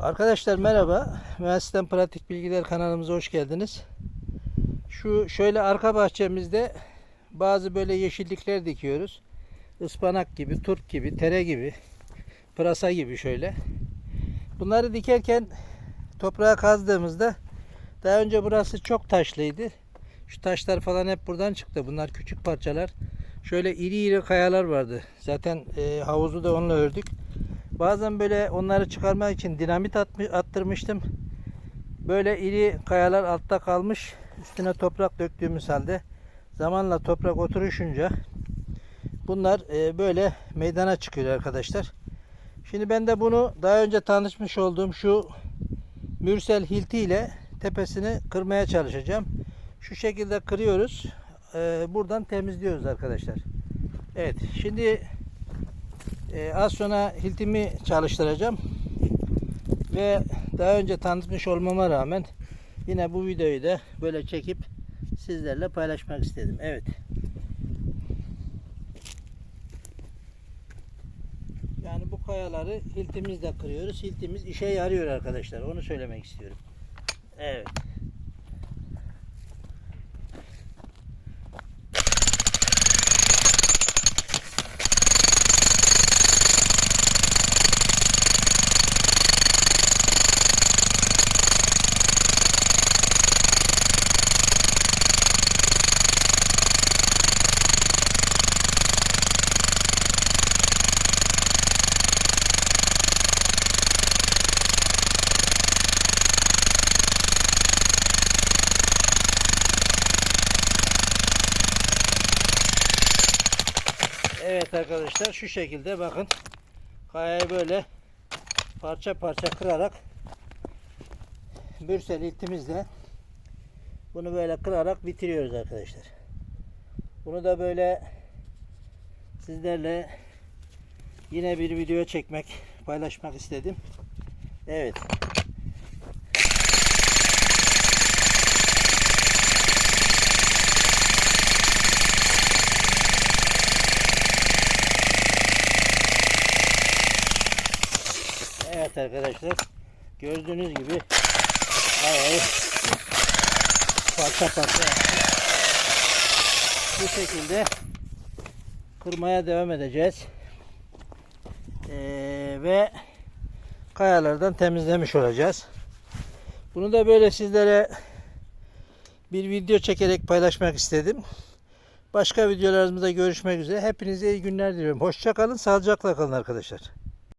Arkadaşlar merhaba. Mühendisden Pratik Bilgiler kanalımıza hoş geldiniz. Şu şöyle arka bahçemizde bazı böyle yeşillikler dikiyoruz. Ispanak gibi, turp gibi, tere gibi, pırasa gibi şöyle. Bunları dikerken toprağa kazdığımızda daha önce burası çok taşlıydı. Şu taşlar falan hep buradan çıktı. Bunlar küçük parçalar. Şöyle iri iri kayalar vardı. Zaten e, havuzu da onunla ördük. Bazen böyle onları çıkarmak için dinamit atmış, attırmıştım. Böyle iri kayalar altta kalmış. Üstüne toprak döktüğümüz halde zamanla toprak oturuşunca bunlar e, böyle meydana çıkıyor arkadaşlar. Şimdi ben de bunu daha önce tanışmış olduğum şu Mürsel hilti ile tepesini kırmaya çalışacağım. Şu şekilde kırıyoruz. E, buradan temizliyoruz arkadaşlar. Evet şimdi ee, az sonra hiltimi çalıştıracağım. Ve daha önce tanıtmış olmama rağmen yine bu videoyu da böyle çekip sizlerle paylaşmak istedim. Evet. Yani bu kayaları hiltimizle kırıyoruz. Hiltimiz işe yarıyor arkadaşlar. Onu söylemek istiyorum. Evet. Evet arkadaşlar şu şekilde bakın kayayı böyle parça parça kırarak bürsel iltimizle bunu böyle kırarak bitiriyoruz arkadaşlar. Bunu da böyle sizlerle yine bir video çekmek paylaşmak istedim. Evet. Evet arkadaşlar gördüğünüz gibi havayı parça parça. Bu şekilde kırmaya devam edeceğiz. Ee, ve kayalardan temizlemiş olacağız. Bunu da böyle sizlere bir video çekerek paylaşmak istedim. Başka videolarımızda görüşmek üzere. Hepinize iyi günler diliyorum. Hoşça kalın, sağlıcakla kalın arkadaşlar.